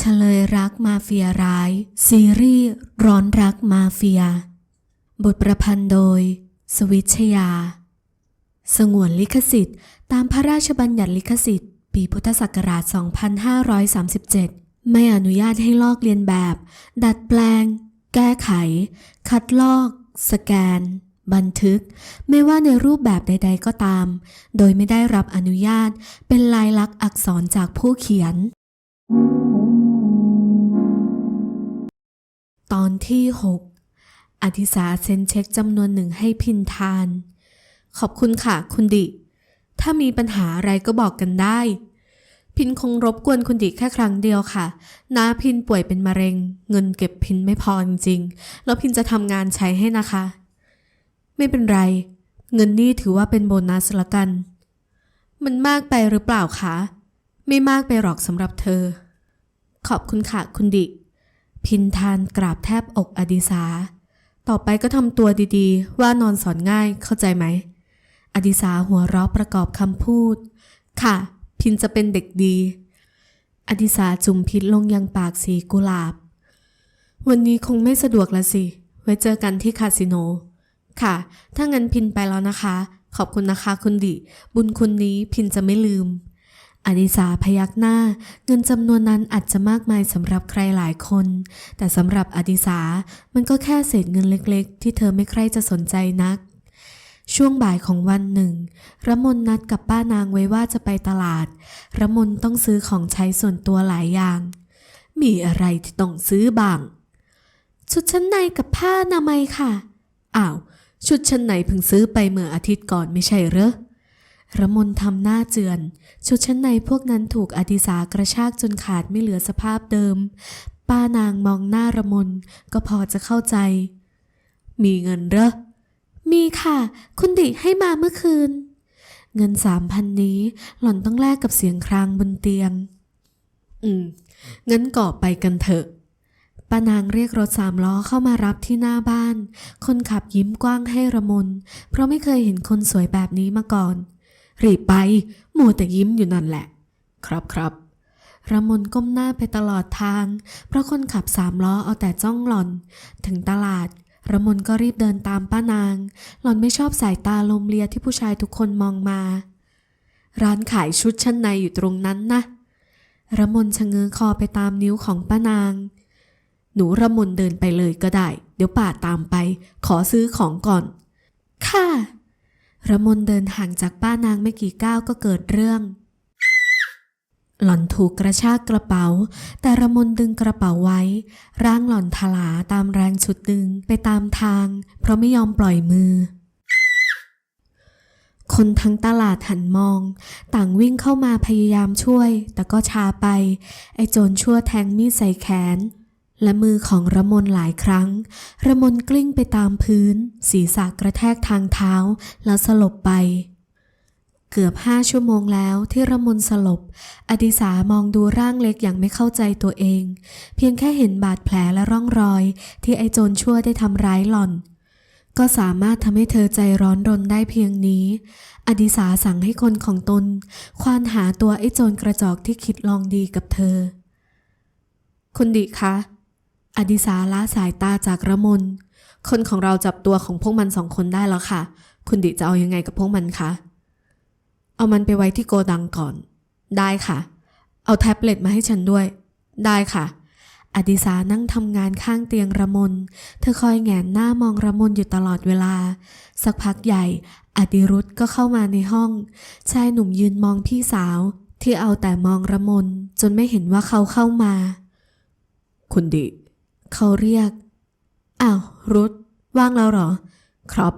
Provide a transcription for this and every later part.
เฉลยรักมาเฟียร้าย ซีรีส์ร้อนรักมาเฟีย บทประพันธ์โดย สวิชยา สงวนลิขสิทธิ์ ตามพระราชบัญญัติลิขสิทธิ์ ปีพุทธศักราช 2537 ไม่อนุญาตให้ลอกเลียนแบบ ดัดแปลง แก้ไข คัดลอก สแกน บันทึก ไม่ว่าในรูปแบบใด ๆ ก็ตาม โดยไม่ได้รับอนุญาตเป็นลายลักษณ์อักษรจากผู้เขียน ตอนที่ 6 อธิสาเซ็นเช็คจำนวนหนึ่งให้พินทาน ขอบคุณค่ะ คุณดิ ถ้ามีปัญหาอะไรก็บอกกันได้ พินคงรบกวนคุณดิแค่ครั้งเดียวค่ะ น้าพินป่วยเป็นมะเร็ง เงินเก็บพินไม่พอจริงๆ แล้วพินจะทำงานใช้ให้นะคะ ไม่เป็นไร เงินนี่ถือว่าเป็นโบนัสละกัน มันมากไปหรือเปล่าคะ ไม่มากไปหรอกสำหรับเธอ ขอบคุณค่ะ คุณดิ พินทานกราบแทบอกอดิสา ต่อไปก็ทำตัวดีๆ ว่านอนสอนง่ายเข้าใจไหม อดิสาหัวเราะประกอบคำพูด ค่ะ พินจะเป็นเด็กดี อดิสาจุ่มพิษลงยังปากสีกุหลาบ วันนี้คงไม่สะดวกละสิ ไว้เจอกันที่คาสิโน ค่ะ ถ้างั้นพินไปแล้วนะคะ ขอบคุณนะคะคุณดิ บุญคุณนี้พินจะไม่ลืม อดิสาพยักหน้า เงินจำนวนนั้นอาจจะมากมายสำหรับใครหลายคน แต่สำหรับอดิสามันก็แค่เศษเงินเล็กๆ ที่เธอไม่ใคร่จะสนใจนัก ช่วงบ่ายของวันหนึ่งระมนนัดกับป้านางไว้ว่าจะไปตลาดระมนต้องซื้อของใช้ส่วนตัวหลายอย่าง มีอะไรที่ต้องซื้อบ้าง ชุดชั้นในกับผ้านามัยค่ะ อ้าว ชุดชั้นในเพิ่งซื้อไปเมื่ออาทิตย์ก่อนไม่ใช่เหรอ ระมนทำหน้าเจือน ชุดชั้นในพวกนั้นถูกอดิสากระชากจนขาดไม่เหลือสภาพเดิม ป้านางมองหน้าระมนก็พอจะเข้าใจ มีเงินเหรอ มีค่ะ คุณดิให้มาเมื่อคืน เงินสามพันนี้หล่อนต้องแลกกับเสียงครางบนเตียง อืม งั้นก่อไปกันเถอะป้านางเรียกรถสามล้อเข้ามารับที่หน้าบ้าน คนขับยิ้มกว้างให้ระมน เพราะไม่เคยเห็นคนสวยแบบนี้มาก่อน รีบไป มัวแต่ยิ้มอยู่นั่นแหละ ครับครับระมนก้มหน้าไปตลอดทาง เพราะคนขับสามล้อเอาแต่จ้องหล่อน ถึงตลาดระมนก็รีบเดินตามป้านาง หล่อนไม่ชอบสายตาลมเลียที่ผู้ชายทุกคนมองมา ร้านขายชุดชั้นในอยู่ตรงนั้นนะระมนชะเง้อคอไปตามนิ้วของป้านาง หนูระมนเดินไปเลยก็ได้ เดี๋ยวป่าตามไป ขอซื้อของก่อน ค่ะ ระมนเดินห่างจากป้านางไม่กี่ก้าวก็เกิดเรื่อง หล่อนถูกกระชากกระเป๋า แต่ระมนดึงกระเป๋าไว้ ร่างหล่อนทลาตามแรงฉุดดึงไปตามทาง เพราะไม่ยอมปล่อยมือ คนทั้งตลาดหันมอง ต่างวิ่งเข้ามาพยายามช่วย แต่ก็ช้าไป ไอ้โจรชั่วแทงมีดใส่แขน และมือของระมนหลายครั้ง ระมนกลิ้งไปตามพื้น ศีรษะกระแทกทางเท้า แล้วสลบไป เกือบห้าชั่วโมงแล้วที่ระมนสลบ อดิสามองดูร่างเล็กอย่างไม่เข้าใจตัวเอง เพียงแค่เห็นบาดแผลและร่องรอย ที่ไอ้โจรชั่วได้ทำร้ายหล่อน ก็สามารถทำให้เธอใจร้อนรนได้เพียงนี้ อดิสาสั่งให้คนของตน ควานหาตัวไอ้โจรกระจอกที่คิดลองดีกับเธอ คุณดิคะ อดิสาละสายตาจากระมน คนของเราจับตัวของพวกมันสองคนได้แล้วค่ะ คุณดิจะเอายังไงกับพวกมันคะ เอามันไปไว้ที่โกดังก่อน ได้ค่ะ เอาแท็บเล็ตมาให้ฉันด้วย ได้ค่ะ อดิสานั่งทำงานข้างเตียงระมน เธอคอยแงนหน้ามองระมนอยู่ตลอดเวลา สักพักใหญ่ อดิรุธก็เข้ามาในห้อง ชายหนุ่มยืนมองพี่สาว ที่เอาแต่มองระมน จนไม่เห็นว่าเขาเข้ามา คุณดิ เขาเรียก อ้าว รุธว่างแล้วหรอ ครับ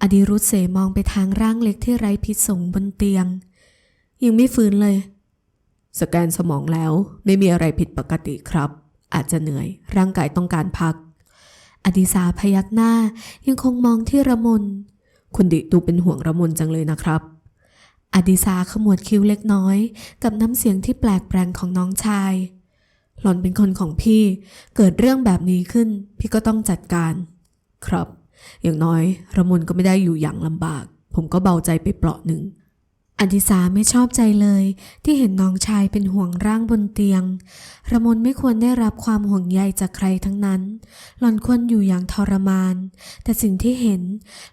อดิรุธเสมองไปทางร่างเล็กที่ไร้พิษสงบนเตียง ยังไม่ฟื้นเลย สแกนสมองแล้วไม่มีอะไรผิดปกติครับ อาจจะเหนื่อยร่างกายต้องการพัก อดิสาพยักหน้ายังคงมองที่ระมน คุณดิดูเป็นห่วงระมนจังเลยนะครับอดิสาขมวดคิ้วเล็กน้อย กับน้ำเสียงที่แปลกแปลงของน้องชาย หล่อนเป็นคนของพี่ เกิดเรื่องแบบนี้ขึ้น พี่ก็ต้องจัดการ ครับ อย่างน้อยระมนก็ไม่ได้อยู่อย่างลำบาก ผมก็เบาใจไปเปราะหนึ่งอดิสาไม่ชอบใจเลย ที่เห็นน้องชายเป็นห่วงร่างบนเตียง ระมนไม่ควรได้รับความห่วงใยจากใครทั้งนั้น หล่อนควรอยู่อย่างทรมาน แต่สิ่งที่เห็น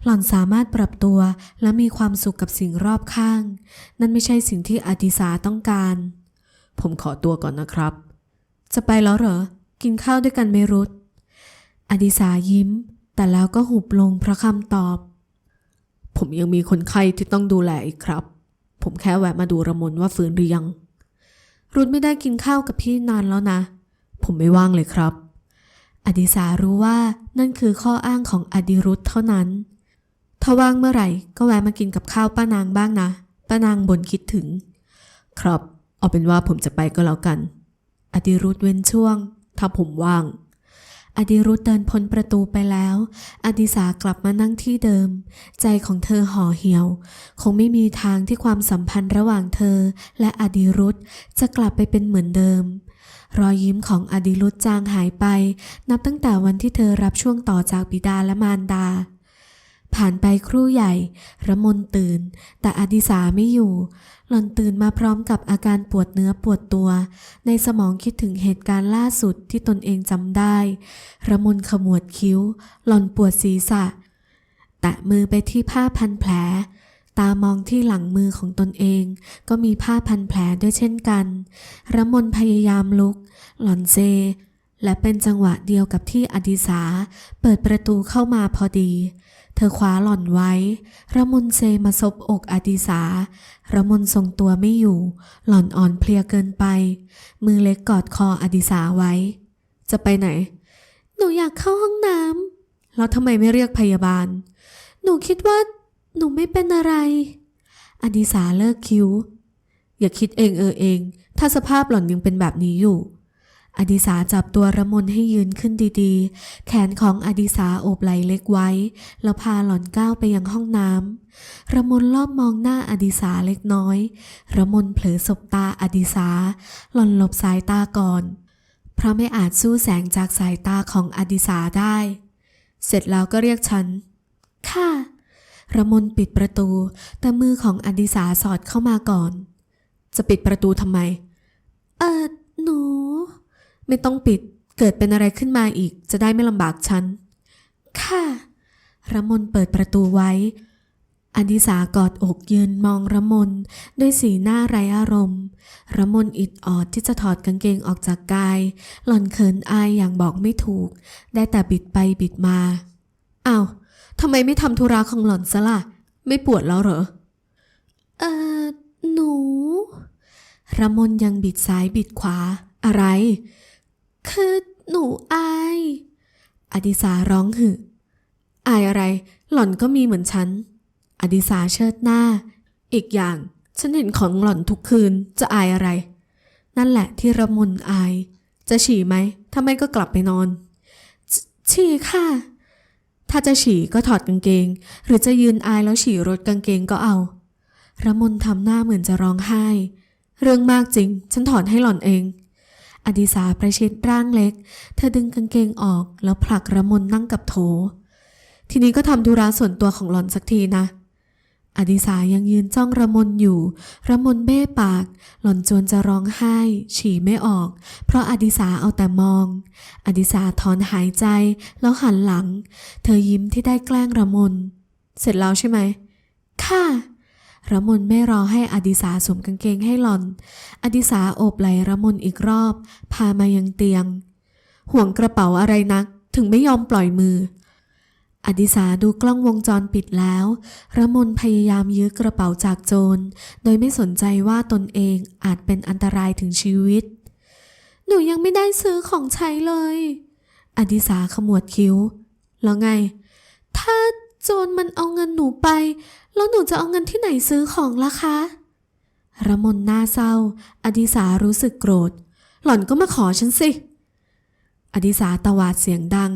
หล่อนสามารถปรับตัวและมีความสุขกับสิ่งรอบข้าง นั่นไม่ใช่สิ่งที่อดิสาต้องการ ผมขอตัวก่อนนะครับ จะไปแล้วเหรอ กินข้าวด้วยกันไหมรุธอดิสายิ้ม แต่แล้วก็หุบลงเพราะคำตอบ ผมยังมีคนไข้ที่ต้องดูแลอีกครับ ผมแค่แวะมาดูระมนว่าฟื้นหรือยัง รุธไม่ได้กินข้าวกับพี่นานแล้วนะ ผมไม่ว่างเลยครับ อดิสารู้ว่านั่นคือข้ออ้างของอดิรุธเท่านั้น ถ้าว่างเมื่อไหร่ก็แวะมากินกับข้าวป้านางบ้างนะ ป้านางบ่นคิดถึง ครับ เอาเป็นว่าผมจะไปก็แล้วกัน อดิรุธเว้นช่วงถ้าผมว่าง อดิรุธเดินพ้นประตูไปแล้ว อดิสากลับมานั่งที่เดิม ใจของเธอห่อเหี่ยว คงไม่มีทางที่ความสัมพันธ์ระหว่างเธอ และอดิรุธจะกลับไปเป็นเหมือนเดิม รอยยิ้มของอดิรุธจางหายไป นับตั้งแต่วันที่เธอรับช่วงต่อจากบิดาและมารดาผ่านไปครู่ใหญ่ ระมนตื่น แต่อดิสาไม่อยู่ หล่อนตื่นมาพร้อมกับอาการปวดเนื้อปวดตัว ในสมองคิดถึงเหตุการณ์ล่าสุดที่ตนเองจำได้ ระมนขมวดคิ้ว หล่อนปวดศีรษะ แตะมือไปที่ผ้าพันแผล ตามองที่หลังมือของตนเอง ก็มีผ้าพันแผลด้วยเช่นกัน ระมนพยายามลุก หล่อนเซและเป็นจังหวะเดียวกับที่อดิสาเปิดประตูเข้ามาพอดี เธอคว้าหล่อนไว้ ระมนเซมาซบอกอดิสา ระมนทรงตัวไม่อยู่ หล่อนอ่อนเพลียเกินไป มือเล็กกอดคออดิสาไว้ จะไปไหน หนูอยากเข้าห้องน้ำแล้วทำไมไม่เรียกพยาบาล หนูคิดว่า หนูไม่เป็นอะไร อดิสาเลิกคิ้ว อย่าคิดเองเออเอง ถ้าสภาพหล่อนยังเป็นแบบนี้อยู่ อดิสาจับตัวระมนให้ยืนขึ้นดีๆ แขนของอดิสาโอบไหลเล็กไว้ แล้วพาหล่อนก้าวไปยังห้องน้ำระมนรอบมองหน้าอดิสาเล็กน้อย ระมนเผลอสบตาอดิสา หล่อนหลบสายตาก่อน เพราะไม่อาจสู้แสงจากสายตาของอดิสาได้ เสร็จแล้วก็เรียกฉัน ค่ะ ระมนปิดประตู แต่มือของอดิสาสอดเข้ามาก่อน จะปิดประตูทำไม เออหนู ไม่ต้องปิด เกิดเป็นอะไรขึ้นมาอีก จะได้ไม่ลำบากฉัน ค่ะระมนเปิดประตูไว้ อดิสากอดอกยืนมองระมนด้วยสีหน้าไร้อารมณ์ระมนอิดออดที่จะถอดกางเกงออกจากกาย หล่อนเขินอายอย่างบอกไม่ถูก ได้แต่บิดไปบิดมาอ้าวทำไมไม่ทำธุระของหล่อนซะล่ะ ไม่ปวดแล้วเหรอ เออหนูระมนยังบิดซ้ายบิดขวา อะไร คือหนูอาย อดิสาร้องหึอายอะไร หล่อนก็มีเหมือนฉัน อดิสาเชิดหน้า อีกอย่าง ฉันเห็นของหล่อนทุกคืนจะอายอะไร นั่นแหละที่ระมนอาย จะฉี่ไหม ถ้าไม่ก็กลับไปนอนฉี่ค่ะ ถ้าจะฉี่ก็ถอดกางเกง หรือจะยืนอายแล้วฉี่รถกางเกงก็เอาระมนทำหน้าเหมือนจะร้องไห้ เรื่องมากจริง ฉันถอดให้หล่อนเอง อดิสาประชิดร่างเล็ก เธอดึงกางเกงออกแล้วผลักระมนนั่งกับโถ ทีนี้ก็ทำธุระส่วนตัวของหลอนสักทีนะ อดิสายังยืนจ้องระมนอยู่ ระมนเบ้ปาก หล่อนจวนจะร้องไห้ ฉี่ไม่ออก เพราะอดิสาเอาแต่มอง อดิสาถอนหายใจแล้วหันหลัง เธอยิ้มที่ได้แกล้งระมน เสร็จแล้วใช่ไหม ค่ะ ระมนไม่รอให้อดิสาสวมกางเกงให้หลอน อดิสาโอบไหลระมนอีกรอบ พามายังเตียง ห่วงกระเป๋าอะไรนัก ถึงไม่ยอมปล่อยมือ อดิสาดูกล้องวงจรปิดแล้ว ระมนพยายามยื้อกระเป๋าจากโจร โดยไม่สนใจว่าตนเองอาจเป็นอันตรายถึงชีวิต หนูยังไม่ได้ซื้อของใช้เลย อดิสาขมวดคิ้ว แล้วไง ถ้าโจรมันเอาเงินหนูไป แล้วหนูจะเอาเงินที่ไหนซื้อของล่ะคะระมนหน้าเศร้า อดิสารู้สึกโกรธ หล่อนก็มาขอฉันสิ อดิสาตวาดเสียงดัง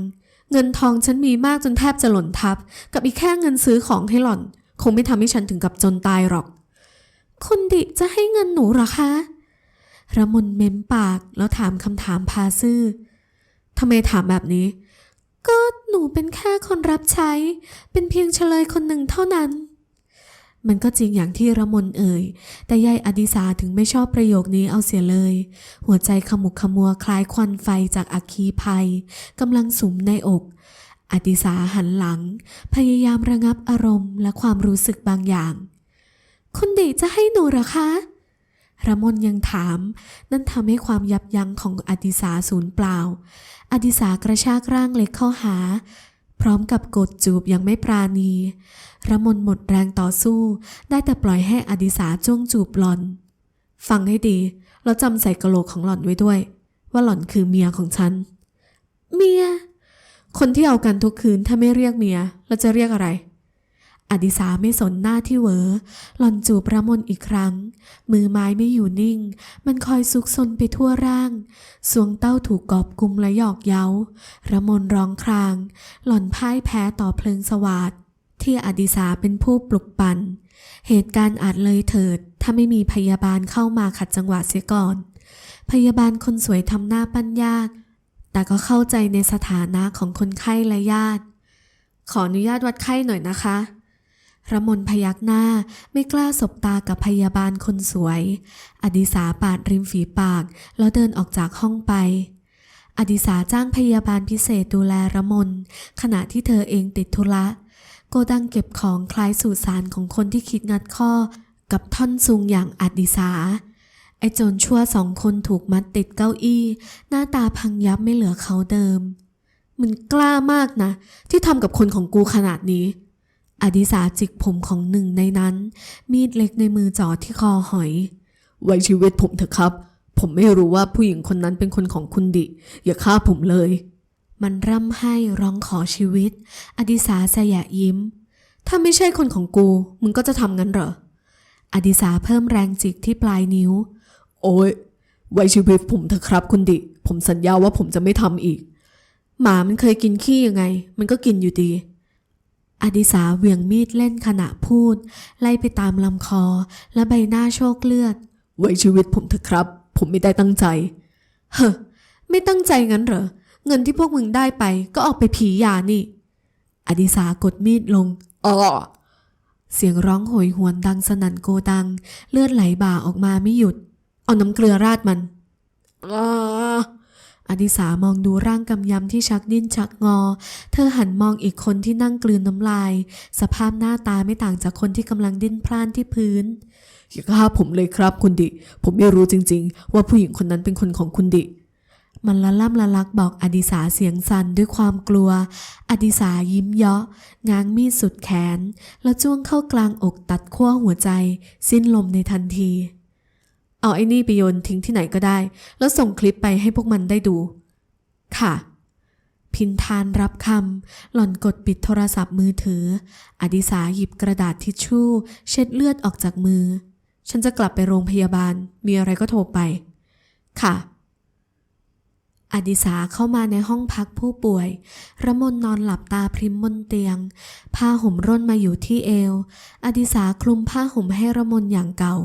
เงินทองฉันมีมากจนแทบจะหล่นทับ กับอีกแค่เงินซื้อของให้หล่อน คงไม่ทำให้ฉันถึงกับจนตายหรอก คุณดิจะให้เงินหนูหรอคะระมนเม้มปากแล้วถามคำถามพาซื่อทำไมถามแบบนี้ ก็หนูเป็นแค่คนรับใช้ เป็นเพียงเฉลยคนหนึ่งเท่านั้น มันก็จริงอย่างที่ระมนเอ่ย แต่ยายอดิสาถึงไม่ชอบประโยคนี้เอาเสียเลย หัวใจขมุกขมัวคล้ายควันไฟจากอัคคีภัยกำลังสุมในอก อดิสาหันหลัง พยายามระงับอารมณ์และความรู้สึกบางอย่าง คุณดิจะให้หนูหรอคะระมนยังถาม นั่นทำให้ความยับยั้งของอดิสาสูญเปล่า อดิสากระชากร่างเล็กเข้าหา พร้อมกับกดจูบยังไม่ปราณีระมนหมดแรงต่อสู้ ได้แต่ปล่อยให้อดิสาจ้วงจูบหล่อน ฟังให้ดี แล้วจำใส่กะโหลกของหล่อนไว้ด้วย ว่าหล่อนคือเมียของฉัน เมีย คนที่เอากันทุกคืนถ้าไม่เรียกเมีย เราจะเรียกอะไร อดิสาไม่สนหน้าที่เหวอหล่อนจูบระมนอีกครั้ง มือไม้ไม่อยู่นิ่ง มันคอยซุกซนไปทั่วร่าง สวงเต้าถูกกอบกุมและหยอกเย้าระมนร้องคราง หล่อนพ่ายแพ้ต่อเพลิงสวาดที่อดิสาเป็นผู้ปลุกปั่น เหตุการณ์อาจเลยเถิด ถ้าไม่มีพยาบาลเข้ามาขัดจังหวะเสียก่อน พยาบาลคนสวยทำหน้าปั้นยาก แต่ก็เข้าใจในสถานะของคนไข้และญาติ ขออนุญาตวัดไข้หน่อยนะคะ ระมนพยักหน้าไม่กล้าสบตากับพยาบาลคนสวย อดิสาปาดริมฝีปาก แล้วเดินออกจากห้องไป อดิสาจ้างพยาบาลพิเศษดูแลระมน ขณะที่เธอเองติดธุระ โกดังเก็บของคล้ายสู่สารของคนที่คิดงัดข้อ กับท่อนซุงอย่างอดิสา ไอ้โจรชั่วสองคนถูกมัดติดเก้าอี้ หน้าตาพังยับไม่เหลือเขาเดิมมันกล้ามากนะ ที่ทำกับคนของกูขนาดนี้ อดิสาจิกผมของหนึ่งในนั้น มีดเล็กในมือจ่อที่คอหอย ไว้ชีวิตผมเถอะครับ ผมไม่รู้ว่าผู้หญิงคนนั้นเป็นคนของคุณดิ อย่าฆ่าผมเลย มันร่ำไห้ร้องขอชีวิต อดิสาสยะยิ้ม ถ้าไม่ใช่คนของกู มึงก็จะทำงั้นเหรอ อดิสาเพิ่มแรงจิกที่ปลายนิ้ว โอ้ยไว้ชีวิตผมเถอะครับคุณดิ ผมสัญญาว่าผมจะไม่ทำอีก หมามันเคยกินขี้ยังไง มันก็กินอยู่ดี อดิสาเหวี่ยงมีดเล่นขณะพูด ไล่ไปตามลำคอ และใบหน้าโชคเลือด ไว้ชีวิตผมเถอะครับ ผมไม่ได้ตั้งใจ เฮ้อไม่ตั้งใจงั้นเหรอ เงินที่พวกมึงได้ไปก็ออกไปผียานี่ อดิสากดมีดลงอ้อเสียงร้องโหยหวนดังสนั่นโกดัง เลือดไหลบ่าออกมาไม่หยุด เอาน้ำเกลือราดมันอ้า อดิสามองดูร่างกำยำที่ชักดิ้นชักงอ เธอหันมองอีกคนที่นั่งกลืนน้ำลาย สภาพหน้าตาไม่ต่างจากคนที่กำลังดิ้นพล่านที่พื้นอย่าฆ่าผมเลยครับคุณดิ ผมไม่รู้จริง ๆ ว่าผู้หญิงคนนั้นเป็นคนของคุณดิ มันละล่ำละลักบอกอดิสาเสียงสั่นด้วยความกลัว อดิสายิ้มเยาะ ง้างมีดสุดแขน แล้วจ้วงเข้ากลางอกตัดขั้วหัวใจ สิ้นลมในทันที เอาไอ้นี่ไปโยนทิ้งที่ไหนก็ได้ แล้วส่งคลิปไปให้พวกมันได้ดู ค่ะ พินทานรับคำหล่อนกดปิดโทรศัพท์มือถือ อดิสาหยิบกระดาษทิชชู่ เช็ดเลือดออกจากมือ ฉันจะกลับไปโรงพยาบาล มีอะไรก็โทรไป ค่ะ อดิสาเข้ามาในห้องพักผู้ป่วย ระมนนอนหลับตาพริมบนเตียง ผ้าห่มร่นมาอยู่ที่เอว อดิสาคลุมผ้าห่มให้ระมนอย่างเก่า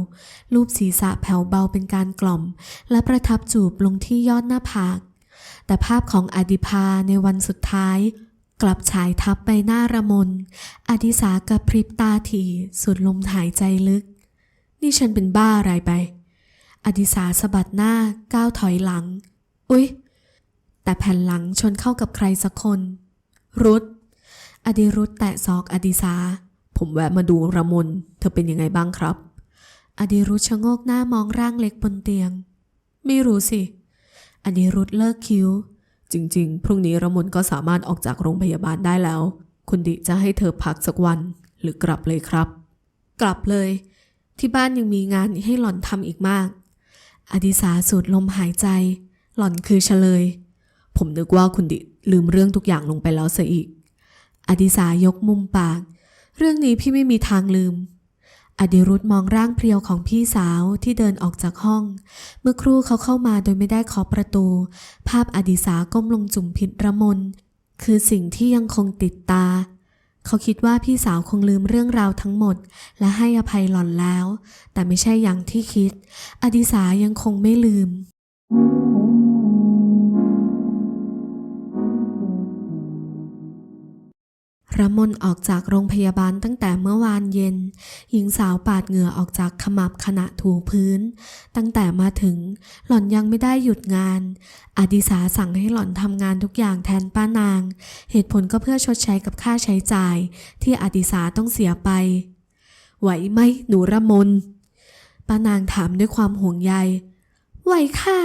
ลูบศีรษะแผ่วเบาเป็นการกล่อม และประทับจูบลงที่ยอดหน้าผาก แต่ภาพของอดิภาในวันสุดท้าย กลับฉายทับใบหน้าระมน อดิสากระพริบตาถี่สุดลมหายใจลึก นี่ฉันเป็นบ้าอะไรไป อดิสาสะบัดหน้าก้าวถอยหลัง อุ๊ย แต่แผ่นหลังชนเข้ากับใครสักคน รุดอดิรุธแตะศอกอดิสาผมแวะมาดูระมน เธอเป็นยังไงบ้างครับ อดิรุธชะโงกหน้ามองร่างเล็กบนเตียง ไม่รู้สิ อดิรุธเลิกคิ้ว จริง ๆ พรุ่งนี้ระมนก็สามารถออกจากโรงพยาบาลได้แล้ว คุณดิจะให้เธอพักสักวัน หรือกลับเลยครับ กลับเลย ที่บ้านยังมีงานให้หล่อนทำอีกมาก อดิสาสูดลมหายใจ หล่อนคือเฉลย ผมนึกว่าคุณดิลืมเรื่องทุกอย่างลงไปแล้วเสียอีก อดิสายกมุมปาก เรื่องนี้พี่ไม่มีทางลืม อดิรุธมองร่างเพรียวของพี่สาวที่เดินออกจากห้อง เมื่อครู่เขาเข้ามาโดยไม่ได้เคาะประตู ภาพอดิสาก้มลงจุ่มพิษระมน คือสิ่งที่ยังคงติดตา เขาคิดว่าพี่สาวคงลืมเรื่องราวทั้งหมด และให้อภัยหล่อนแล้ว แต่ไม่ใช่อย่างที่คิด อดิสายังคงไม่ลืม ระมนออกจากโรงพยาบาลตั้งแต่เมื่อวานเย็น หญิงสาวปาดเหงื่อออกจากขมับขณะถูพื้น ตั้งแต่มาถึง หล่อนยังไม่ได้หยุดงาน อดิสาสั่งให้หล่อนทำงานทุกอย่างแทนป้านาง เหตุผลก็เพื่อชดใช้กับค่าใช้จ่าย ที่อดิสาต้องเสียไป ไหวไหมหนูระมนป้านางถามด้วยความห่วงใย ไหวค่ะ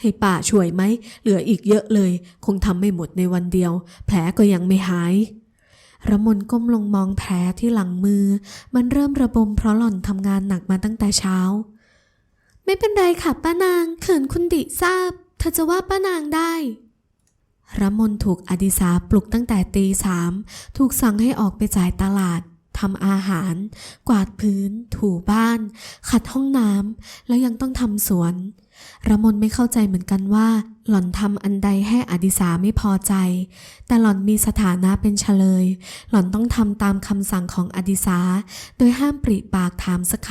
ให้ป่าช่วยไหม เหลืออีกเยอะเลย คงทำไม่หมดในวันเดียว แผลก็ยังไม่หาย ระมนก้มลงมองแผลที่หลังมือ มันเริ่มระบมเพราะหล่อนทำงานหนักมาตั้งแต่เช้า ไม่เป็นไรค่ะป้านางเขินคุณดิทราบ เธอจะว่าป้านางได้ระมนถูกอดิสาปลุกตั้งแต่ตีสามถูกสั่งให้ออกไปจ่ายตลาดทำอาหาร กวาดพื้น ถูบ้าน ขัดห้องน้ำแล้วยังต้องทำสวนระมนไม่เข้าใจเหมือนกันว่า หล่อนทำอันใดให้อดิสาไม่พอใจ แต่หล่อนมีสถานะเป็นเฉลย หล่อนต้องทำตามคำสั่งของอดิสา โดยห้ามปริปากถามสักค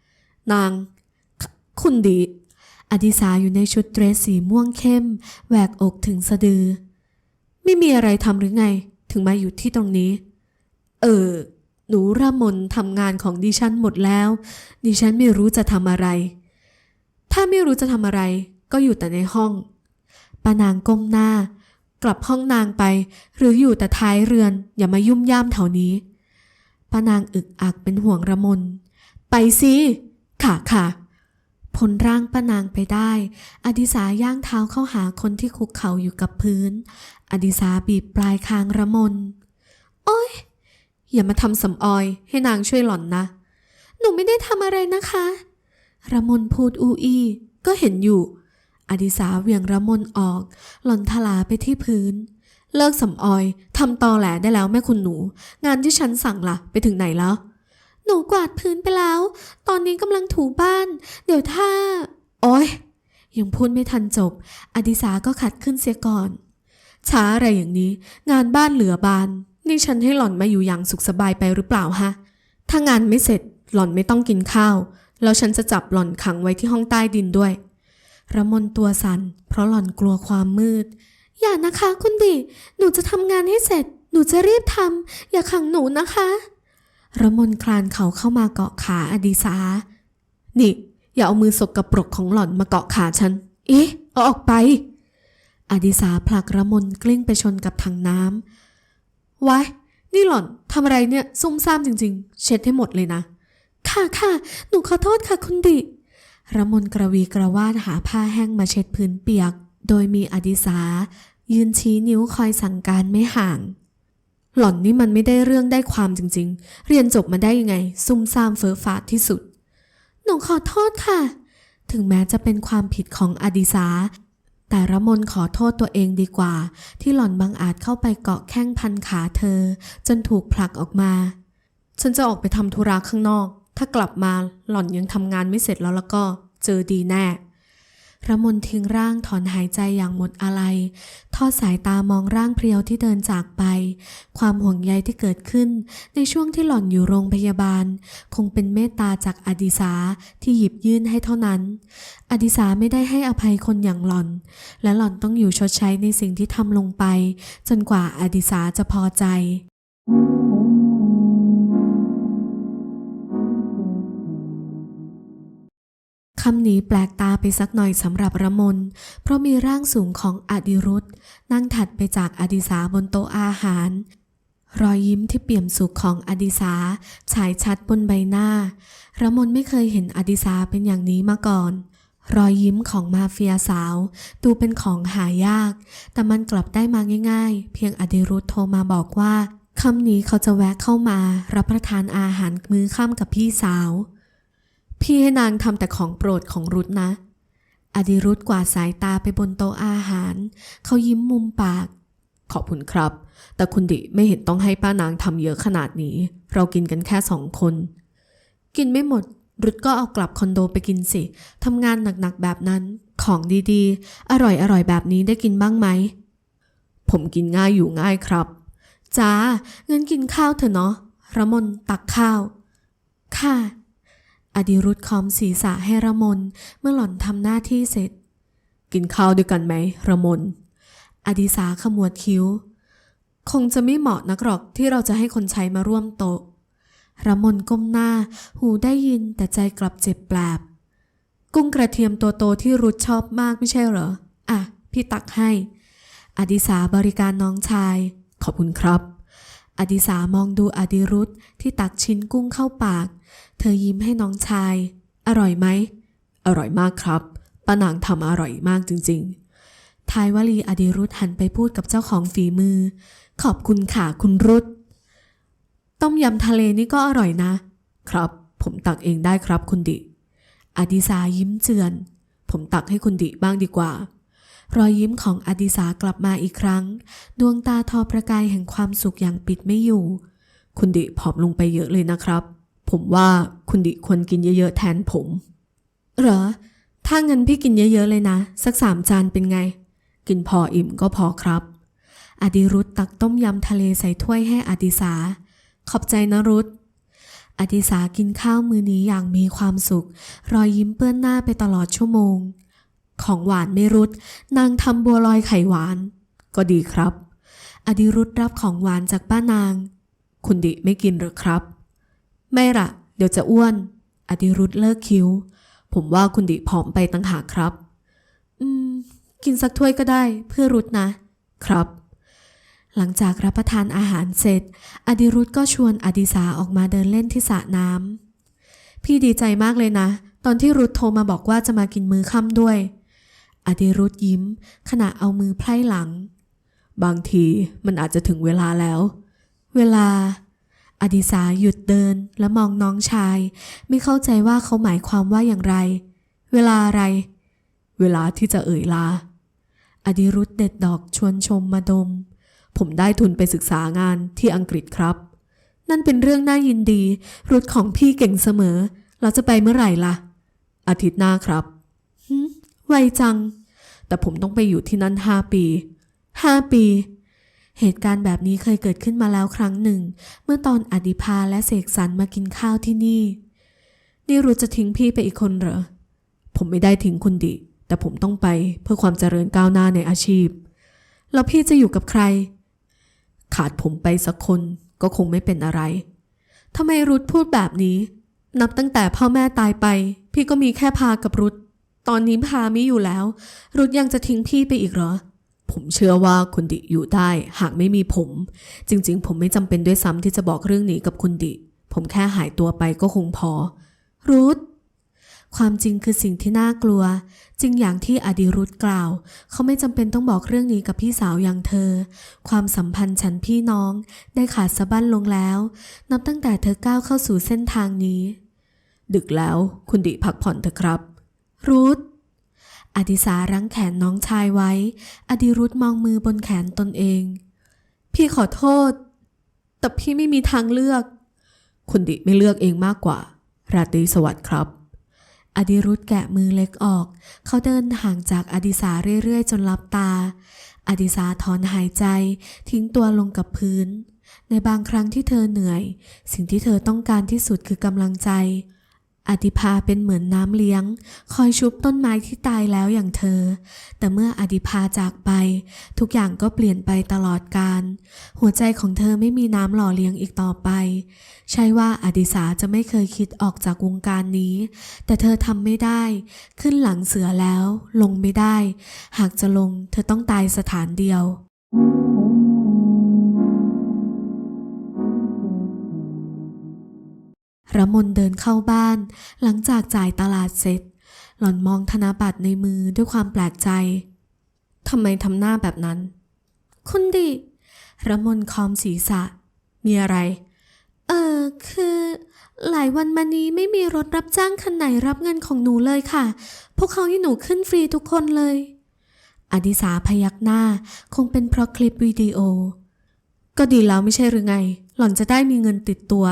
ำ นางคคุณดี อดิสาอยู่ในชุดเดรสสีม่วงเข้ม แหวกอกถึงสะดือ ไม่มีอะไรทำหรือไง ถึงมาอยู่ที่ตรงนี้ เออ หนูระมนทำงานของดิฉันหมดแล้ว ดิฉันไม่รู้จะทำอะไร ถ้าไม่รู้จะทำอะไร ก็อยู่แต่ในห้อง ปานางก้มหน้า กลับห้องนางไป หรืออยู่แต่ท้ายเรือนอย่ามายุ่มย่ามแถวนี้ปานางอึกอักเป็นห่วงระมน ไปสิค่ะค่ะพ้นร่างป้านางไปได้ อดิสาย่างเท้าเข้าหาคนที่คุกเข่าอยู่กับพื้น อดิสาบีบปลายคางระมน โอ๊ยอย่ามาทำสำออยให้นางช่วยหล่อนนะ หนูไม่ได้ทำอะไรนะคะ ระมนพูดอูอี ก็เห็นอยู่ อดิสาเหวี่ยงระมนออก หล่อนทลาไปที่พื้น เลิกสำออยทำตอแหลได้แล้วแม่คุณหนู งานที่ฉันสั่งล่ะ ไปถึงไหนแล้ว หนูกวาดพื้นไปแล้ว ตอนนี้กำลังถูบ้าน เดี๋ยวถ้า โอ้ยยังพูดไม่ทันจบ อดิสาก็ขัดขึ้นเสียก่อน ช้าอะไรอย่างนี้ งานบ้านเหลือบาน นี่ฉันให้หล่อนมาอยู่อย่างสุขสบายไปหรือเปล่าฮะ ถ้างานไม่เสร็จหล่อนไม่ต้องกินข้าว แล้วฉันจะจับหล่อนขังไว้ที่ห้องใต้ดินด้วย ระมนตัวสัน่นเพราะหล่อนกลัวความมืด อย่านะคะคุณดิ หนูจะทำงานให้เสร็จ หนูจะรีบทำอย่าขังหนูนะคะ ระมนคลานเขาเข้ามาเกาะขาอดีสา นี่ อย่าเอามือสกปรกของหล่อนมาเกาะขาฉัน เอ๊ะ เอาออกไป อดิสาผลักระมนกลิ้งไปชนกับถังน้ำว้ายนี่หล่อนทำอะไรเนี่ยซุ่มซ่ามจริง ๆ เช็ดให้หมดเลยนะ ค่ะค่ะ หนูขอโทษค่ะคุณดิ ระมนกระวีกระวาดหาผ้าแห้งมาเช็ดพื้นเปียก โดยมีอดิสา ยืนชี้นิ้วคอยสั่งการไม่ห่าง หล่อนนี่มันไม่ได้เรื่องได้ความจริงๆ เรียนจบมาได้ยังไง ซุ่มซ่ามเฟ้อฝาดที่สุด หนูขอโทษค่ะ ถึงแม้จะเป็นความผิดของอดิสา แต่ระมนขอโทษตัวเองดีกว่า ที่หล่อนบังอาจเข้าไปเกาะแข้งพันขาเธอ จนถูกผลักออกมา ฉันจะออกไปทำธุระข้างนอก ถ้ากลับมาหล่อนยังทำงานไม่เสร็จแล้วแล้วก็เจอดีแน่ระมนทิ้งร่างถอนหายใจอย่างหมดอะไร ทอดสายตามองร่างเพรียวที่เดินจากไป ความห่วงใยที่เกิดขึ้น ในช่วงที่หล่อนอยู่โรงพยาบาล คงเป็นเมตตาจากอดิสาที่หยิบยื่นให้เท่านั้น อดิสาไม่ได้ให้อภัยคนอย่างหล่อน และหล่อนต้องอยู่ชดใช้ในสิ่งที่ทำลงไป จนกว่าอดิสาจะพอใจ คำนี้แปลกตาไปสักหน่อยสำหรับระมน เพราะมีร่างสูงของอดิรุธนั่งถัดไปจากอดิสาบนโต๊ะอาหาร รอยยิ้มที่เปี่ยมสุขของอดิสาฉายชัดบนใบหน้า ระมนไม่เคยเห็นอดิสาเป็นอย่างนี้มาก่อน รอยยิ้มของมาเฟียสาวดูเป็นของหายาก แต่มันกลับได้มาง่าย ๆ เพียงอดิรุธโทรมาบอกว่าคำนี้เขาจะแวะเข้ามา รับประทานอาหารมื้อค่ำกับพี่สาว พี่ให้นางทำแต่ของโปรดของรุธนะ อดิรุธกวาดสายตาไปบนโต๊ะอาหาร เขายิ้มมุมปาก ขอบคุณครับ แต่คุณดิไม่เห็นต้องให้ป้านางทำเยอะขนาดนี้ เรากินกันแค่สองคน กินไม่หมด รุธก็เอากลับคอนโดไปกินสิทำงานหนักๆแบบนั้น ของดีๆ อร่อยๆแบบนี้ได้กินบ้างไหม ผมกินง่ายอยู่ง่ายครับจ้าเงินกินข้าวเถอะเนาะระมนตักข้าว ค่ะ อดิรุธคอมศีรษะให้ระมนเมื่อหล่อนทำหน้าที่เสร็จ กินข้าวด้วยกันไหมระมน อดิสาขมวดคิ้ว คงจะไม่เหมาะนักหรอกที่เราจะให้คนใช้มาร่วมโต๊ะระมนก้มหน้า หูได้ยินแต่ใจกลับเจ็บแปลบ กุ้งกระเทียมตัวโตที่รุดชอบมากไม่ใช่เหรอ อะ พี่ตักให้ อดิสาบริการน้องชาย ขอบคุณครับ อดิสามองดูอดิรุธที่ตักชิ้นกุ้งเข้าปาก เธอยิ้มให้น้องชาย อร่อยไหม อร่อยมากครับป้านางทำอร่อยมากจริงๆ ท้ายวลีอดิรุธหันไปพูดกับเจ้าของฝีมือ ขอบคุณค่ะคุณรุธต้มยำทะเลนี่ก็อร่อยนะ ครับ ผมตักเองได้ครับคุณดิ อดิสายิ้มเจือน ผมตักให้คุณดิบ้างดีกว่า รอยยิ้มของอดิสากลับมาอีกครั้ง ดวงตาทอประกายแห่งความสุขอย่างปิดไม่อยู่ คุณดิผอมลงไปเยอะเลยนะครับ ผมว่าคุณดิควรกินเยอะๆแทนผม เหรอ ถ้างั้นพี่กินเยอะๆเลยนะ สักสามจานเป็นไง กินพออิ่มก็พอครับ อดิรุธตักต้มยำทะเลใส่ถ้วยให้อดิสา ขอบใจนะรุธอดิสากินข้าวมือนี้อย่างมีความสุข รอยยิ้มเปื้อนหน้าไปตลอดชั่วโมง ของหวานไม่รุดนางทำบัวลอยไข่หวาน ก็ดีครับ อดิรุธรับของหวานจากป้านาง คุณดิไม่กินหรือครับ ไม่ละเดี๋ยวจะอ้วน อดิรุธเลิกคิ้ว ผมว่าคุณดิผอมไปตั้งหากครับ อืม กินสักถ้วยก็ได้เพื่อรุธนะ ครับหลังจากรับประทานอาหารเสร็จ อดิรุธก็ชวนอดิสาออกมาเดินเล่นที่สระน้ำ พี่ดีใจมากเลยนะ ตอนที่รุธโทรมาบอกว่าจะมากินมื้อค่ำด้วย อดิรุธยิ้ม ขณะเอามือไพร่หลัง บางทีมันอาจจะถึงเวลาแล้ว เวลา อดิสาหยุดเดินและมองน้องชาย ไม่เข้าใจว่าเขาหมายความว่าอย่างไร เวลาอะไร เวลาที่จะเอ่ยลา อดิรุธเด็ดดอกชวนชมมาดม ผมได้ทุนไปศึกษางานที่อังกฤษครับ นั่นเป็นเรื่องน่ายินดี รุธของพี่เก่งเสมอ เราจะไปเมื่อไหร่ล่ะ อาทิตย์หน้าครับ ไวจัง แต่ผมต้องไปอยู่ที่นั่นห้าปีห้าปี เหตุการณ์แบบนี้เคยเกิดขึ้นมาแล้วครั้งหนึ่ง เมื่อตอนอดิพาและเสกสรรมากินข้าวที่นี่ นี่รู้จะทิ้งพี่ไปอีกคนเหรอ ผมไม่ได้ทิ้งคุณดิ แต่ผมต้องไปเพื่อความเจริญก้าวหน้าในอาชีพ แล้วพี่จะอยู่กับใคร ขาดผมไปสักคนก็คงไม่เป็นอะไรทำไมรุธพูดแบบนี้ นับตั้งแต่พ่อแม่ตายไป พี่ก็มีแค่พากับรุธ ตอนนี้พาไม่อยู่แล้ว รุธยังจะทิ้งพี่ไปอีกเหรอ ผมเชื่อว่าคุณดิอยู่ได้ หากไม่มีผม จริง ๆ ผมไม่จำเป็นด้วยซ้ำที่จะบอกเรื่องนี้กับคุณดิ ผมแค่หายตัวไปก็คงพอ รุธความจริงคือสิ่งที่น่ากลัว จริงอย่างที่อดิรุธกล่าว เขาไม่จำเป็นต้องบอกเรื่องนี้กับพี่สาวอย่างเธอ ความสัมพันธ์ฉันพี่น้อง ได้ขาดสะบั้นลงแล้ว นับตั้งแต่เธอก้าวเข้าสู่เส้นทางนี้ ดึกแล้วคุณดิพักผ่อนเถอะครับ รุธอดิสารั้งแขนน้องชายไว้ อดิรุธมองมือบนแขนตนเอง พี่ขอโทษ แต่พี่ไม่มีทางเลือก คุณดิไม่เลือกเองมากกว่า ราตรีสวัสดิ์ครับ อดิรุธแกะมือเล็กออก เขาเดินห่างจากอดิสาเรื่อยๆ จนลับตา อดิสาถอนหายใจ ทิ้งตัวลงกับพื้น ในบางครั้งที่เธอเหนื่อย สิ่งที่เธอต้องการที่สุดคือกำลังใจ อดิภาเป็นเหมือนน้ำเลี้ยง คอยชุบต้นไม้ที่ตายแล้วอย่างเธอ แต่เมื่ออดิภาจากไป ทุกอย่างก็เปลี่ยนไปตลอดการ หัวใจของเธอไม่มีน้ำหล่อเลี้ยงอีกต่อไป ใช่ว่าอดิสาจะไม่เคยคิดออกจากวงการนี้ แต่เธอทำไม่ได้ ขึ้นหลังเสือแล้ว ลงไม่ได้ หากจะลงเธอต้องตายสถานเดียว ระมนเดินเข้าบ้าน หลังจากจ่ายตลาดเสร็จ หล่อนมองธนบัตรในมือด้วยความแปลกใจทำไมทำหน้าแบบนั้น คุณดิระมนคอมศีรษะ มีอะไร เออคือ หลายวันมานี้ไม่มีรถรับจ้างคันไหนรับเงินของหนูเลยค่ะ พวกเขาให้หนูขึ้นฟรีทุกคนเลย อดิสาพยักหน้าคงเป็นเพราะคลิปวิดีโอ ก็ดีแล้วไม่ใช่หรือไง หล่อนจะได้มีเงินติดตัว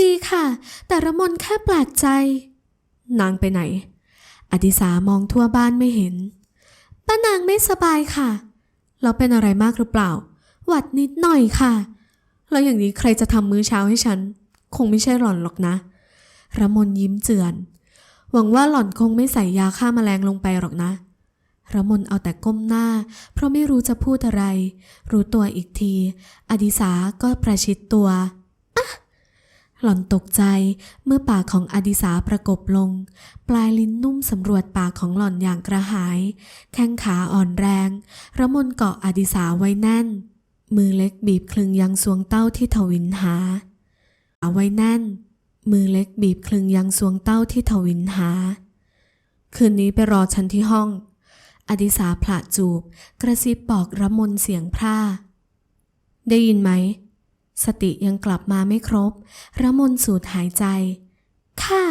ดีค่ะ แต่ระมนแค่แปลกใจ นางไปไหน อดิสามองทั่วบ้านไม่เห็น ป้านางไม่สบายค่ะ เราเป็นอะไรมากหรือเปล่า หวัดนิดหน่อยค่ะ แล้วอย่างนี้ใครจะทำมื้อเช้าให้ฉัน คงไม่ใช่หล่อนหรอกนะ ระมนยิ้มเจือน หวังว่าหล่อนคงไม่ใส่ยาฆ่าแมลงลงไปหรอกนะระมนเอาแต่ก้มหน้า เพราะไม่รู้จะพูดอะไร รู้ตัวอีกที อดิสาก็ประชิดตัวอะ หล่อนตกใจเมื่อปากของอดิสาประกบลง ปลายลิ้นนุ่มสำรวจปากของหล่อนอย่างกระหาย แข้งขาอ่อนแรง ระมนเกาะอดิสาไว้แน่น มือเล็กบีบคลึงยังสวงเต้าที่ทวินหาเอาไว้แน่น มือเล็กบีบคลึงยังสวงเต้าที่ทวินหา คืนนี้ไปรอฉันที่ห้อง อดิสาผละจูบ กระซิบบอกระมนเสียงพร่า ได้ยินไหม สติยังกลับมาไม่ครบ ระมนสูดหายใจ ค่ะ